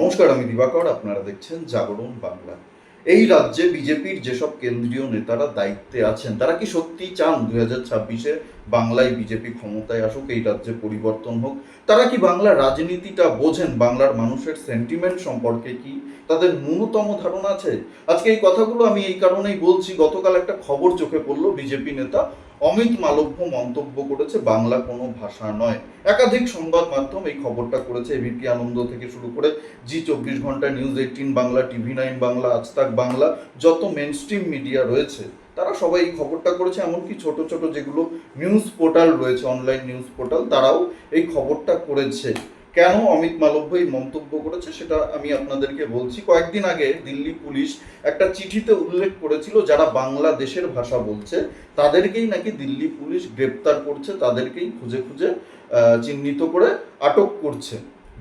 নমস্কার, আমি দিবাকর, আপনারা দেখছেন জাগরণ বাংলা। এই রাজ্যে বিজেপির যেসব কেন্দ্রীয় নেতারা দায়িত্বে আছেন, তারা কি সত্যি চান দুই হাজার ছাব্বিশে বাংলায় বিজেপি ক্ষমতায় আসুক, এই রাজ্যে পরিবর্তন হোক? তারা কি বাংলার রাজনীতিটা বোঝেন? বাংলার মানুষের সেন্টিমেন্ট সম্পর্কে কি তাদের ন্যূনতম ধারণা আছে? আজকে এই কথাগুলো আমি এই কারণেই বলছি, গতকাল একটা খবর চোখে পড়ল বিজেপি নেতা অমিত মালব্য মন্তব্য করেছে, বাংলা কোনো ভাষা নয়। একাধিক সংবাদ মাধ্যম এই খবরটা করেছে। এবিপি আনন্দ থেকে শুরু করে জি চব্বিশ ঘণ্টা, news eighteen Bangla, TV nine Bangla Aajtak Bangla, যত মেন স্ট্রিম মিডিয়া রয়েছে, তারা সবাই এই খবরটা করেছে। এমনকি ছোট ছোট যেগুলো নিউজ পোর্টাল রয়েছে অনলাইন নিউজ পোর্টাল তারাও এই খবরটা করেছে। কেন অমিত মালব্য এই মন্তব্য করেছে সেটা আমি আপনাদেরকে বলছি। কয়েকদিন আগে দিল্লি পুলিশ একটা চিঠিতে উল্লেখ করেছিল, যারা বাংলাদেশের ভাষা বলছে, তাদেরকেই নাকি দিল্লি পুলিশ গ্রেপ্তার করছে, তাদেরকেই খুঁজে খুঁজে চিহ্নিত করে আটক করছে।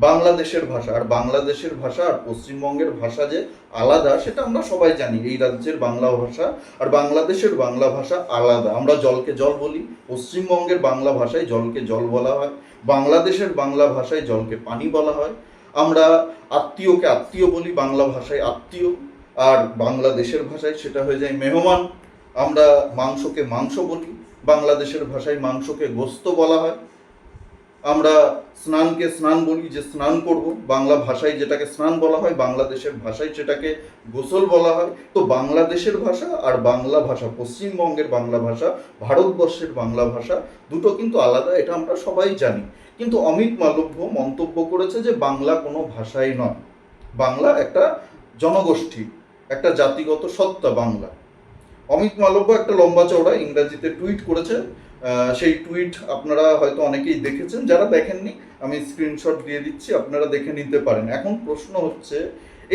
বাংলাদেশের ভাষা, আর বাংলাদেশের ভাষা আর পশ্চিমবঙ্গের ভাষা যে আলাদা, সেটা আমরা সবাই জানি। এই রাজ্যের বাংলা ভাষা আর বাংলাদেশের বাংলা ভাষা আলাদা। আমরা জলকে জল বলি, পশ্চিমবঙ্গের বাংলা ভাষায় জলকে জল বলা হয়। বাংলাদেশের বাংলা ভাষায় জলকে পানি বলা হয়। আমরা আত্মীয়কে আত্মীয় বলি, বাংলা ভাষায় আত্মীয়। আর বাংলাদেশের ভাষায় সেটা হয়ে যায় মেহমান। আমরা মাংসকে মাংস বলি, বাংলাদেশের ভাষায় মাংসকে গোস্ত বলা হয়। আমরা স্নানকে স্নান বলি, যে স্নান করব, বাংলা ভাষায় যেটাকে স্নান বলা হয়, বাংলাদেশের ভাষায় সেটাকে গোসল বলা হয়। তো বাংলাদেশের ভাষা আর বাংলা ভাষা, পশ্চিমবঙ্গের বাংলা ভাষা, ভারতবর্ষের বাংলা ভাষা, দুটো কিন্তু আলাদা, এটা আমরা সবাই জানি। কিন্তু অমিত মালব্য মন্তব্য করেছে যে বাংলা কোনো ভাষাই নয়। বাংলা একটা জনগোষ্ঠী, একটা জাতিগত সত্তা বাংলা। অমিত মালব্য একটা লম্বা চওড়া ইংরাজিতে টুইট করেছে সেই টুইট আপনারা হয়তো অনেকেই দেখেছেন, যারা দেখেননি, আমি স্ক্রিনশট দিয়ে দিচ্ছি, আপনারা দেখে নিতে পারেন। এখন প্রশ্ন হচ্ছে,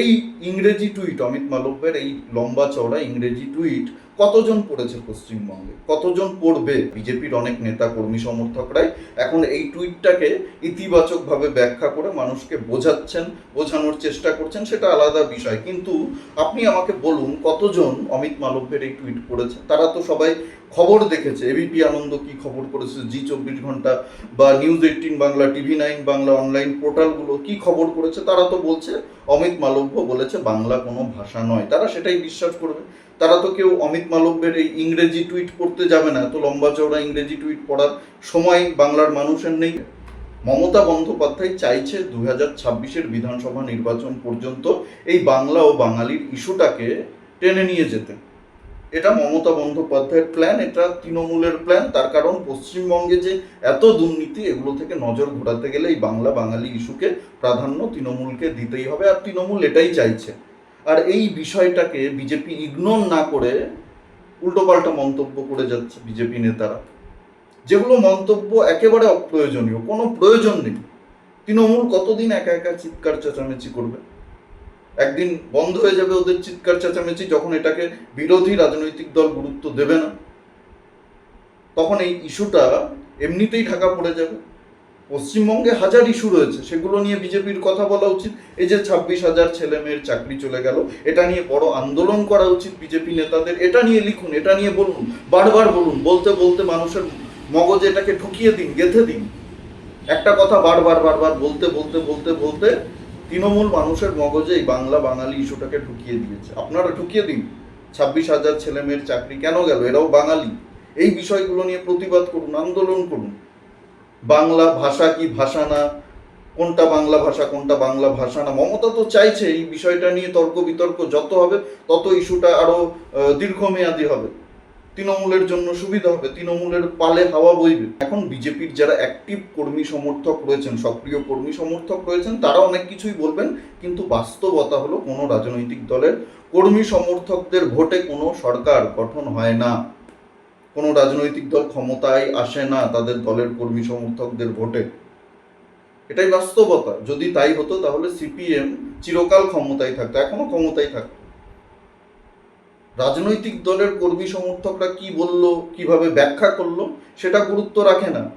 এই ইংরেজি টুইট অমিত মালব্যের এই লম্বা চওড়া ইংরেজি টুইট কতজন পড়েছে পশ্চিমবঙ্গে? কতজন পড়বে? বিজেপির অনেক নেতা কর্মী সমর্থকরাই এখন এই টুইটটাকে ইতিবাচকভাবে ব্যাখ্যা করে মানুষকে বোঝাচ্ছেন, বোঝানোর চেষ্টা করছেন, সেটা আলাদা বিষয়। কিন্তু আপনি আমাকে বলুন, কতজন অমিত মালব্যের এই টুইট করেছে? তারা তো সবাই খবর দেখেছে। এবিপি আনন্দ কি খবর করেছে? জি চব্বিশ ঘণ্টা বা news eighteen Bangla, TV nine Bangla, online পোর্টালগুলো কি খবর করেছে? তারা তো বলছে, অমিত মালব্য বলেছে বাংলা কোনো ভাষা নয়। তারা সেটাই বিশ্বাস করবে। তারা তো কেউ অমিত মালব্যের এই ইংরেজি টুইট করতে যাবে না, এত লম্বা চওড়া ইংরেজি টুইট পড়ার সময় বাংলার মানুষের নেই। মমতা বন্দ্যোপাধ্যায় চাইছে দু হাজার ছাব্বিশের বিধানসভা নির্বাচন পর্যন্ত এই বাংলা ও বাঙালির ইস্যুটাকে টেনে নিয়ে যেতে। এটা মমতা বন্দ্যোপাধ্যায়ের প্ল্যান এটা তৃণমূলের প্ল্যান তার কারণ পশ্চিমবঙ্গে যে এত দুর্নীতি, এগুলো থেকে নজর ঘোরাতে গেলে এই বাংলা বাঙালি ইস্যুকে প্রাধান্য তৃণমূলকে দিতেই হবে, আর তৃণমূল এটাই চাইছে। আর এই বিষয়টাকে বিজেপি ইগনোর না করে উল্টোপাল্টা মন্তব্য করে যাচ্ছে বিজেপি নেতারা। যেগুলো মন্তব্য একেবারে অপ্রয়োজনীয়, কোনো প্রয়োজন নেই। তৃণমূল কতদিন একা একা চিৎকার চেঁচামেচি করবে? একদিন বন্ধ হয়ে যাবে ওদের চিৎকার চেঁচামেচি, যখন এটাকে বিরোধী রাজনৈতিক দল গুরুত্ব দেবে না। তখন এই ইস্যুটা এমনিতেই ঢাকা পড়ে যাবে। পশ্চিমবঙ্গে হাজার ইস্যু রয়েছে, সেগুলো নিয়ে বিজেপির কথা বলা উচিত। এই যে ছাব্বিশ হাজার ছেলে মেয়ের চাকরি চলে গেল, এটা নিয়ে বড় আন্দোলন করা উচিত বিজেপি নেতাদের। এটা নিয়ে লিখুন, এটা নিয়ে বলুন, বারবার বলুন, বলতে বলতে মানুষের মগজে এটাকে ঢুকিয়ে দিন, গেঁথে দিন। একটা কথা বারবার বারবার বলতে বলতে বলতে বলতে তৃণমূল মানুষের মগজে এই বাংলা বাঙালি ইস্যুটাকে ঢুকিয়ে দিয়েছে। আপনারা ঢুকিয়ে দিন, ছাব্বিশ হাজার ছেলে মেয়ের চাকরি কেন গেল? এরাও বাঙালি। এই বিষয়গুলো নিয়ে প্রতিবাদ করুন, আন্দোলন করুন। বাংলা ভাষা কি ভাষা না? কোনটা বাংলা ভাষা কোনটা বাংলা ভাষা না? মমতা তো চাইছে এই বিষয়টা নিয়ে তর্ক বিতর্ক যত হবে তত ইস্যুটা আরও আহ, দীর্ঘমেয়াদী হবে। তৃণমূলের জন্য সুবিধা হবে তৃণমূলের পালে হাওয়া বইবে। এখন বিজেপির যারা অ্যাক্টিভ কর্মী সমর্থক রয়েছেন সক্রিয় কর্মী সমর্থক রয়েছেন তারা অনেক কিছুই বলবেন কিন্তু বাস্তবতা হলো কোনো রাজনৈতিক দলের কর্মী সমর্থকদের ভোটে কোনো সরকার গঠন হয় না। কোনো রাজনৈতিক দল ক্ষমতায় আসে না তাদের দলের কর্মী সমর্থকদের ভোটে। এটাই বাস্তবতা। যদি তাই হতো, তাহলে সিপিএম চিরকাল ক্ষমতায় থাকতো, এখনও ক্ষমতায় থাকতো। রাজনৈতিক দলের কর্মী সমর্থকরা কি বলল, কীভাবে ব্যাখ্যা করল, সেটা গুরুত্ব রাখে না।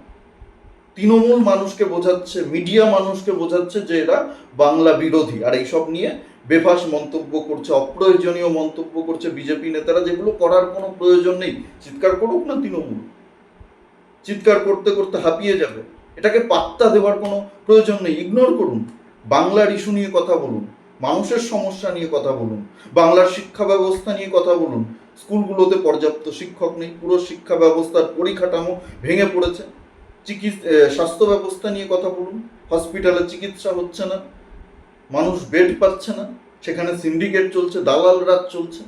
তৃণমূল মানুষকে বোঝাচ্ছে, মিডিয়া মানুষকে বোঝাচ্ছে যে এরা বাংলা বিরোধী। আর এইসব নিয়ে বেফাস মন্তব্য করছে, অপ্রয়োজনীয় মন্তব্য করছে বিজেপি নেতারা, যেগুলো করার কোনো প্রয়োজন নেই। চিৎকার করুক না তৃণমূল। চিৎকার করতে করতে হাঁপিয়ে যাবে। এটাকে পাত্তা দেওয়ার কোনো প্রয়োজন নেই। ইগনোর করুন। বাংলার ইস্যু নিয়ে কথা বলুন। মানুষের সমস্যা নিয়ে কথা বলুন। বাংলার শিক্ষা ব্যবস্থা নিয়ে কথা বলুন। স্কুলগুলোতে পর্যাপ্ত শিক্ষক নেই। পুরো শিক্ষা ব্যবস্থার পরিকাঠামো ভেঙে পড়েছে। চিকিৎসা স্বাস্থ্য ব্যবস্থা নিয়ে কথা বলুন। হসপিটালে চিকিৎসা হচ্ছে না। মানুষ বেড পাচ্ছে না, সেখানে সিন্ডিকেট চলছে দালাল রাজ চলছে।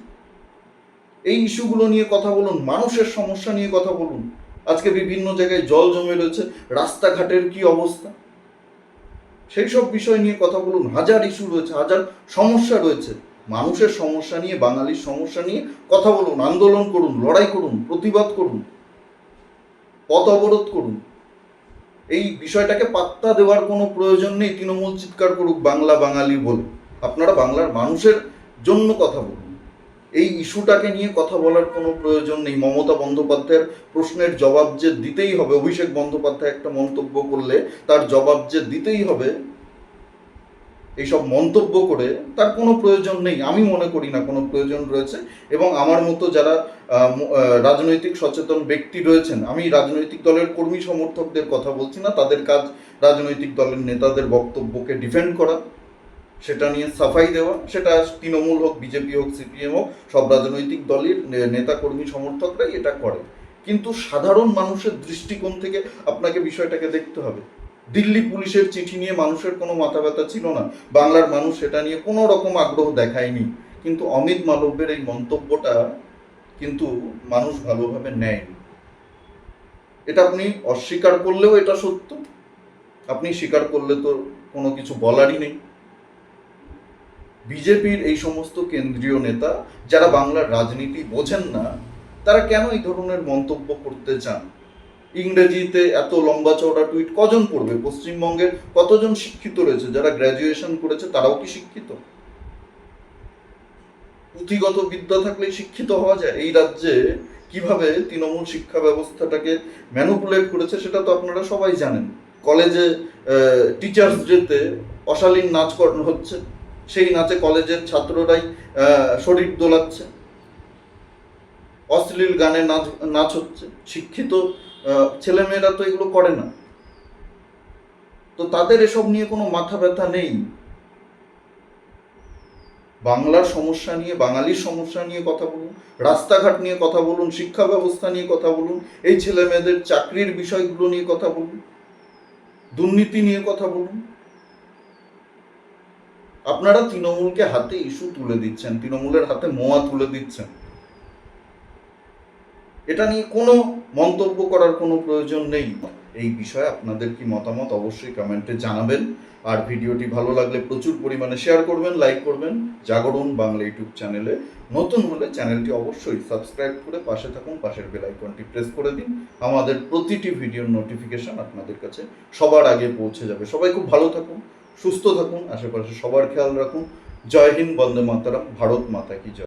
এই ইস্যুগুলো নিয়ে কথা বলুন, মানুষের সমস্যা নিয়ে কথা বলুন। আজকে বিভিন্ন জায়গায় জল জমে রয়েছে, রাস্তাঘাটের কি অবস্থা? সেই সব বিষয় নিয়ে কথা বলুন, হাজার ইস্যু রয়েছে, হাজার সমস্যা রয়েছে। মানুষের সমস্যা নিয়ে, বাঙালির সমস্যা নিয়ে কথা বলুন, আন্দোলন করুন, লড়াই করুন, প্রতিবাদ করুন, পথ অবরোধ করুন। এই বিষয়টাকে পাত্তা দেওয়ার কোনো প্রয়োজন নেই, তৃণমূল চিৎকার করুক, বাংলা বাঙালি বলুক। আপনারা বাংলার মানুষের জন্য কথা বলুন। এই ইস্যুটাকে নিয়ে কথা বলার কোনো প্রয়োজন নেই। মমতা বন্দ্যোপাধ্যায়ের প্রশ্নের জবাব যে দিতেই হবে, অভিষেক বন্দ্যোপাধ্যায় একটা মন্তব্য করলে তার জবাব যে দিতেই হবে এইসব মন্তব্য করে তার কোনো প্রয়োজন নেই। আমি মনে করি না কোনো প্রয়োজন রয়েছে এবং আমার মতো যারা রাজনৈতিক সচেতন ব্যক্তি রয়েছেন, আমি রাজনৈতিক দলের কর্মী সমর্থকদের কথা বলছি না, তাদের কাজ রাজনৈতিক দলের নেতাদের বক্তব্যকে ডিফেন্ড করা, সেটা নিয়ে সাফাই দেওয়া, সেটা তৃণমূল হোক, বিজেপি হোক, সিপিএম হোক, সব রাজনৈতিক দলের নেতা কর্মী সমর্থকরাই এটা করে। কিন্তু সাধারণ মানুষের দৃষ্টিকোণ থেকে আপনাকে বিষয়টাকে দেখতে হবে। দিল্লি পুলিশের চিঠি নিয়ে মানুষের কোনো মাথা ব্যথা ছিল না। বাংলার মানুষ সেটা নিয়ে কোনো রকম আগ্রহ দেখায়নি। কিন্তু অমিত মালব্যের এই মন্তব্যটা কিন্তু মানুষ ভালোভাবে নেয়নি। এটা আপনি অস্বীকার করলেও এটা সত্য। আপনি স্বীকার করলে তো কোনো কিছু বলারই নেই। বিজেপির এই সমস্ত কেন্দ্রীয় নেতা, যারা বাংলার রাজনীতি বোঝেন না, তারা কেন এই ধরনের মন্তব্য করতে চান? ইংরেজিতে এত লম্বা চওড়া টুইট কজন পড়বে? পশ্চিমবঙ্গের কতজন শিক্ষিত রয়েছে? যারা গ্র্যাজুয়েশন করেছে, তারাও কি শিক্ষিত? পুঁথিগত বিদ্যা থাকলেই শিক্ষিত হওয়া যায়। এই রাজ্যে কীভাবে তৃণমূল শিক্ষা ব্যবস্থাটাকে ম্যানুপুলেট করেছে, সেটা তো আপনারা সবাই জানেন। কলেজে টিচার্স ডেতে অশালীন নাচ হচ্ছে। সেই নাচে কলেজের ছাত্ররাই শরীর দোলাচ্ছে। অশ্লীল গানে নাচ নাচ হচ্ছে। শিক্ষিত আহ, ছেলেমেয়েরা তো এগুলো করে না। তো তাদের এসব নিয়ে কোনো মাথা ব্যথা নেই। বাংলার সমস্যা নিয়ে বাঙালির সমস্যা নিয়ে কথা বলুন রাস্তাঘাট নিয়ে কথা বলুন শিক্ষা ব্যবস্থা নিয়ে কথা বলুন এই ছেলে মেয়েদের চাকরির বিষয়গুলো নিয়ে কথা বলুন দুর্নীতি নিয়ে কথা বলুন। আপনারা তৃণমূলকে হাতে ইস্যু তুলে দিচ্ছেন তৃণমূলের হাতে মোয়া তুলে দিচ্ছেন। এটা নিয়ে কোনো মন্তব্য করার কোনো প্রয়োজন নেই। এই বিষয়ে আপনাদের কি মতামত অবশ্যই কমেন্টে জানাবেন। আর ভিডিওটি ভালো লাগলে প্রচুর পরিমাণে শেয়ার করবেন লাইক করবেন। জাগরণ বাংলা ইউটিউব চ্যানেলে নতুন হলে চ্যানেলটি অবশ্যই সাবস্ক্রাইব করে পাশে থাকুন, পাশের বেল আইকনটি প্রেস করে দিন। আমাদের প্রতিটি ভিডিওর নোটিফিকেশন আপনাদের কাছে সবার আগে পৌঁছে যাবে। সবাই খুব ভালো থাকুন, সুস্থ থাকুন, আশেপাশে সবার খেয়াল রাখুন। জয় হিন্দ, বন্দে মাতারাম, ভারত মাতা কি জয়।